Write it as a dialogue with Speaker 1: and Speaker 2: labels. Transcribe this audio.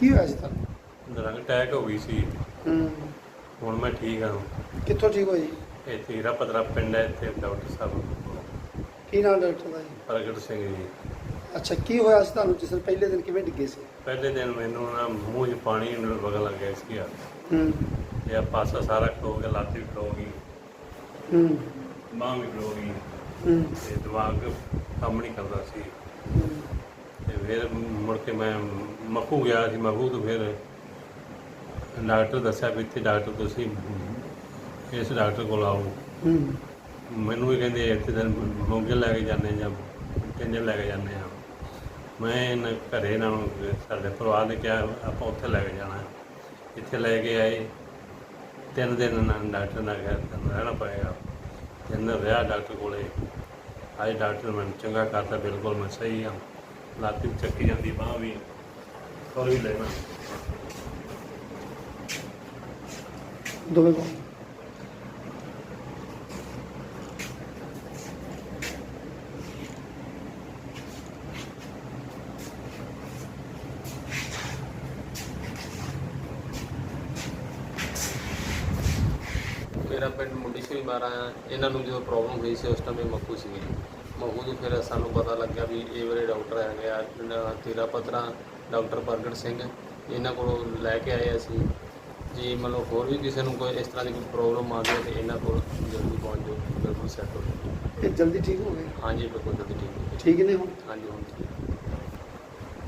Speaker 1: ਕੀ ਹੋਇਆ ਸੀ ਤੁਹਾਨੂੰ?
Speaker 2: ਦਰੰਗ ਅਟੈਕ ਹੋ ਗਈ ਸੀ।
Speaker 1: ਹੂੰ।
Speaker 2: ਹੁਣ ਮੈਂ ਠੀਕ ਹਾਂ।
Speaker 1: ਕਿੱਥੋਂ ਠੀਕ ਹੋਈ
Speaker 2: ਇਹ ਤੀਰਾ ਪਤਰਾ ਪਿੰਡ ਹੈ ਇੱਥੇ ਡਾਕਟਰ ਸਾਹਿਬ।
Speaker 1: ਕੀ ਨਾਮ ਡਾਕਟਰ ਦਾ ਜੀ?
Speaker 2: ਪ੍ਰਗਟ ਸਿੰਘ ਜੀ।
Speaker 1: ਅੱਛਾ ਕੀ ਹੋਇਆ ਸੀ ਤੁਹਾਨੂੰ ਜਿਸ ਦਿਨ ਪਹਿਲੇ ਦਿਨ ਕਿਵੇਂ ਡਿੱਗੇ ਸੀ?
Speaker 2: ਪਹਿਲੇ ਦਿਨ ਮੈਨੂੰ ਨਾ ਮੂੰਹ 'ਚ ਪਾਣੀ ਵਗਣ ਲੱਗ ਗਿਆ ਸੀ
Speaker 1: ਹੂੰ।
Speaker 2: ਇਹ ਪਾਸਾ ਸਾਰਾ ਖਲੋ ਗਿਆ ਲੱਤ ਵੀ ਖਲੋ ਗਈ।
Speaker 1: ਹੂੰ।
Speaker 2: ਬਾਂਹ ਵੀ ਖਲੋ ਗਈ।
Speaker 1: ਹੂੰ।
Speaker 2: ਤੇ ਦਿਮਾਗ ਕੰਮ ਨਹੀਂ ਕਰਦਾ ਸੀ।
Speaker 1: ਹੂੰ,
Speaker 2: ਤੇ ਫਿਰ ਮੁੜ ਕੇ ਮੈਂ ਮਖੂ ਗਿਆ ਸੀ ਮਖੂ ਤੋਂ ਫਿਰ ਡਾਕਟਰ ਦੱਸਿਆ ਵੀ ਇੱਥੇ ਡਾਕਟਰ ਤੁਸੀਂ ਇਸ ਡਾਕਟਰ ਕੋਲ ਆਓ।
Speaker 1: ਹੂੰ।
Speaker 2: ਮੈਨੂੰ ਵੀ ਕਹਿੰਦੇ ਇੱਥੇ ਤਾਂ ਮੋਗੇ ਲੈ ਕੇ ਜਾਂਦੇ ਜਾਂ ਕਿੰਨੇ ਲੈ ਕੇ ਜਾਂਦੇ ਆ। ਮੈਂ ਇਹਨਾਂ ਘਰੇ ਇਹਨਾਂ ਨੂੰ ਸਾਡੇ ਪਰਿਵਾਰ ਨੇ ਕਿਹਾ ਆਪਾਂ ਉੱਥੇ ਲੈ ਕੇ ਜਾਣਾ। ਇੱਥੇ ਲੈ ਕੇ ਆਏ। ਤਿੰਨ ਦਿਨ ਡਾਕਟਰ ਨਾਲ ਰਹਿਣਾ ਪਏਗਾ। ਤਿੰਨ ਦਿਨ ਰਿਹਾ ਡਾਕਟਰ ਕੋਲੇ। ਅੱਜ ਡਾਕਟਰ ਮੈਨੂੰ ਚੰਗਾ ਕਰਤਾ ਬਿਲਕੁਲ ਮੈਂ ਸਹੀ ਹਾਂ ਲੱਤ ਵੀ ਚੱਕੀ ਜਾਂਦੀ ਬਾਂਹ ਵੀ। ਹੋਰ ਵੀ ਲੈਣਾ
Speaker 1: ਦੋਵੇਂ।
Speaker 3: ਮੇਰਾ ਪਿੰਡ ਮੁੰਡੀ ਸ਼੍ਰੀ ਮਾਰਾ ਇਹਨਾਂ ਨੂੰ ਜਦੋਂ ਪ੍ਰੋਬਲਮ ਹੋਈ ਸੀ ਉਸ ਟਾਈਮ ਇਹ ਮੱਕੂ ਸੀਗੇ। ਜੀ ਤੋਂ ਫਿਰ ਸਾਨੂੰ ਪਤਾ ਲੱਗਿਆ ਵੀ ਇਹ ਵਾਲੇ ਡਾਕਟਰ ਹੈਗੇ ਆ ਤੇਰਾ ਪਤਰਾ ਡਾਕਟਰ ਪ੍ਰਗਟ ਸਿੰਘ ਇਹਨਾਂ ਕੋਲੋਂ ਲੈ ਕੇ ਆਏ ਅਸੀਂ। ਜੀ ਮਤਲਬ ਹੋਰ ਵੀ ਕਿਸੇ ਨੂੰ ਕੋਈ ਇਸ ਤਰ੍ਹਾਂ ਦੀ ਕੋਈ ਪ੍ਰੋਬਲਮ ਆ ਜਾਵੇ ਤੇ ਇਹਨਾਂ ਕੋਲ ਜਲਦੀ ਪਹੁੰਚ ਜਾਓ ਬਿਲਕੁਲ ਸੈੱਟ ਹੋ ਜਾਓ।
Speaker 1: ਇਹ ਜਲਦੀ ਠੀਕ ਹੋ ਗਏ?
Speaker 3: ਹਾਂਜੀ ਬਿਲਕੁਲ ਜਲਦੀ ਠੀਕ ਹੋ ਜਾਓ।
Speaker 1: ਠੀਕ ਨੇ ਹੁਣ?
Speaker 3: ਹਾਂਜੀ ਹੁਣ